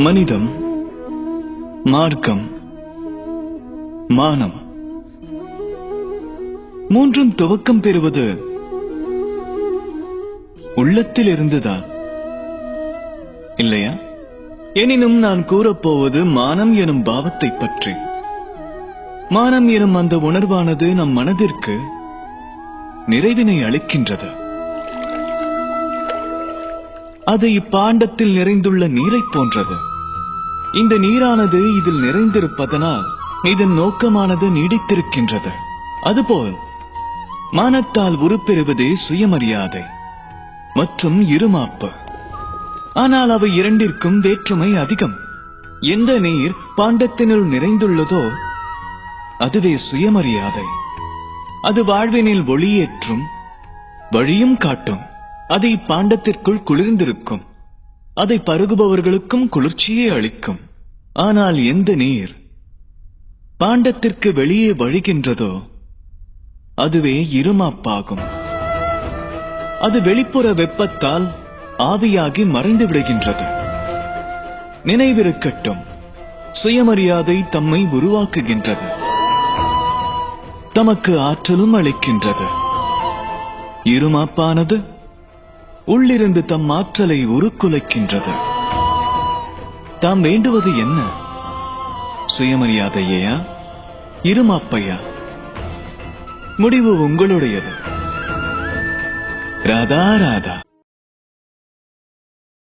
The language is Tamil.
மனிதம் மார்க்கம் மானம். மூன்றும் துவக்கம் பெறுவது உள்ளத்தில் இருந்துதான் இல்லையா? எனினும் நான் கூறப்போவது மானம் எனும் பாவத்தை பற்றி. மானம் எனும் அந்த உணர்வானது நம் மனதிற்கு நிறைவினை அளிக்கின்றது. அது இப்பாண்டத்தில் நிறைந்துள்ள நீரைப் போன்றது. இந்த நீரானது இதில் நிறைந்திருப்பதனால் இதன் நோக்கமானது நீடித்திருக்கின்றது. அதுபோல் மானத்தால் உருப்பெறுவதே சுயமரியாதை மற்றும் இருமாப்பு. ஆனால் அவை இரண்டிற்கும் வேற்றுமை அதிகம். எந்த நீர் பாண்டத்தினுள் நிறைந்துள்ளதோ அதுவே சுயமரியாதை. அது வாழ்வினில் ஒளியேற்றும் வழியும் காட்டும். அதை பாண்டத்திற்குள் குளிர்ந்திருக்கும். அதை பருகுபவர்களுக்கும் குளிர்ச்சியே அளிக்கும். ஆனால் எந்த நீர் பாண்டத்திற்கு வெளியே வழிகின்றதோ அதுவே இருமாப்பாகும். அது வெளிப்புற வெப்பத்தால் ஆவியாகி மறைந்து விடுகின்றது. நினைவிருக்கட்டும் சுயமரியாதை தம்மை உருவாக்குகின்றது. தமக்கு ஆற்றலும் அளிக்கின்றது. இருமாப்பானது உள்ளிருந்து தம் ஆற்றலை உருக்குலைக்கின்றது. தாம் வேண்டுவது என்ன? சுயமரியாதையா இருமாப்பையா? முடிவு உங்களுடையது. ராதா ராதா.